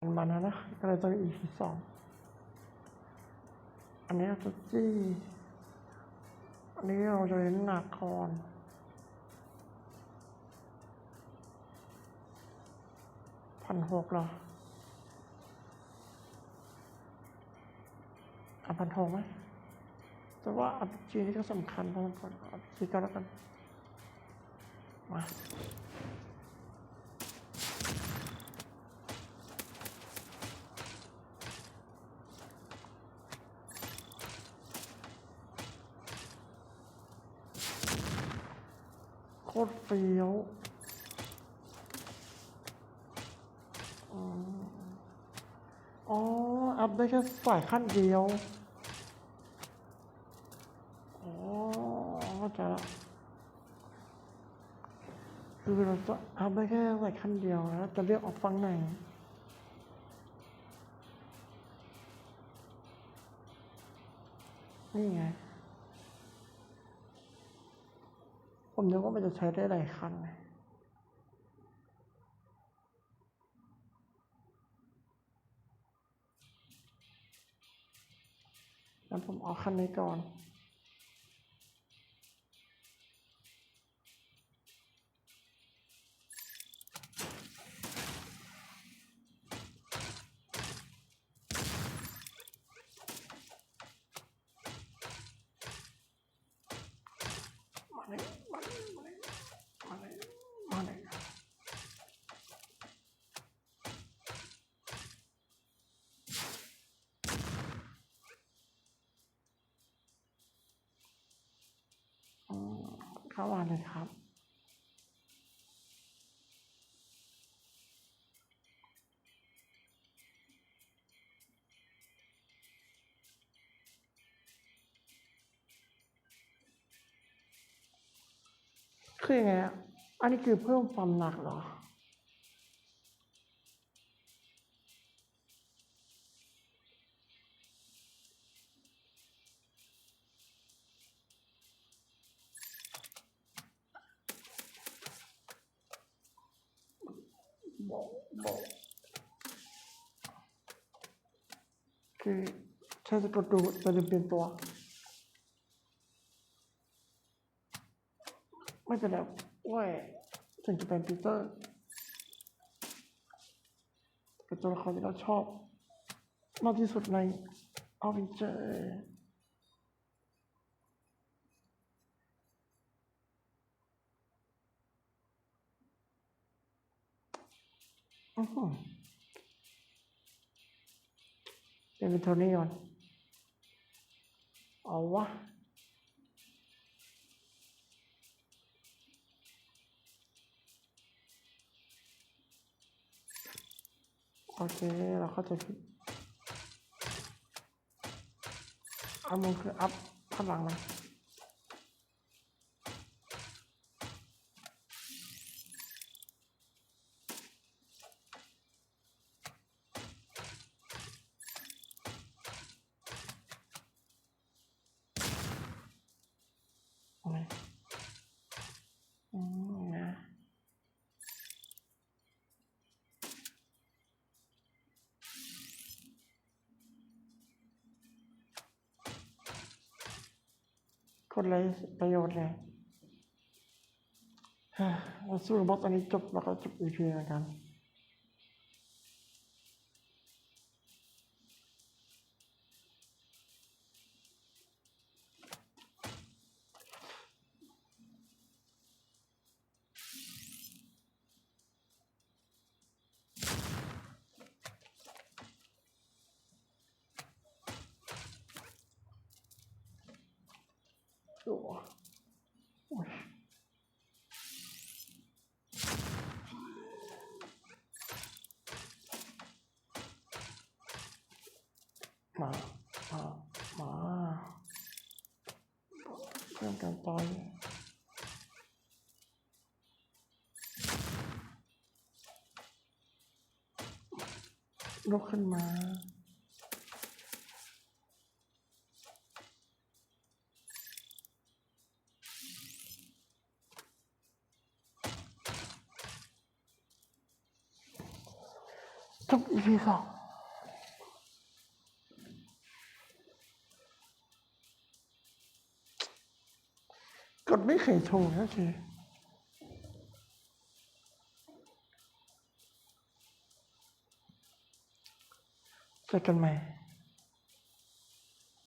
มันมานะนะก็เลยต้อง EP สองอันนี้จะจี้อันนี้เราจะเล่นหนักก่อนพันหกเหรอเอาพันหกไหมแต่ว่าอัพจีนี่ก็สำคัญพอสมควรอัพจีก็แล้วกัน มา โคตรเฟี้ยวอ๋อ อัพได้แค่ฝ่ายขั้นเดียว อ๋อเข้าใจละคือเราจะอัพได้แค่ฝ่ายขั้นเดียวแล้วจะเลือกออกฟังไหนนี่ไง ผมนึกว่ามันจะใช้ได้หลายคันงงั้นผมเอาคันนี้ก่อน เข้ามาเลยครับ คือยังไงอะอันนี้คือเพิ่มความหนักเหรอ บอกบอกคือใช้สะกดดูจะเปลี่ยนตัว ไม่เป็นไรเว้ยถึงจะเป็นปีเตอร์เป็นตัวละครที่เราชอบมากที่สุดในออฟฟิเจอร์ อือหือเป็นโทนี่ก่อนเอาวะโอเค เราเข้าใจผิดอันมันคืออัพข้างหลังมันเอาไหมอืมนะ คนไรประโยชน์เลยเฮ้ยเราสู้บอสอันนี้จบแล้วก็จบอีพีแล้วกัน โอ้มามามาเพื่อนกันต่อยลุกขึ้นมา จบ EP ทีสองกดไม่เคยโทรนะทีเจอกันใหม่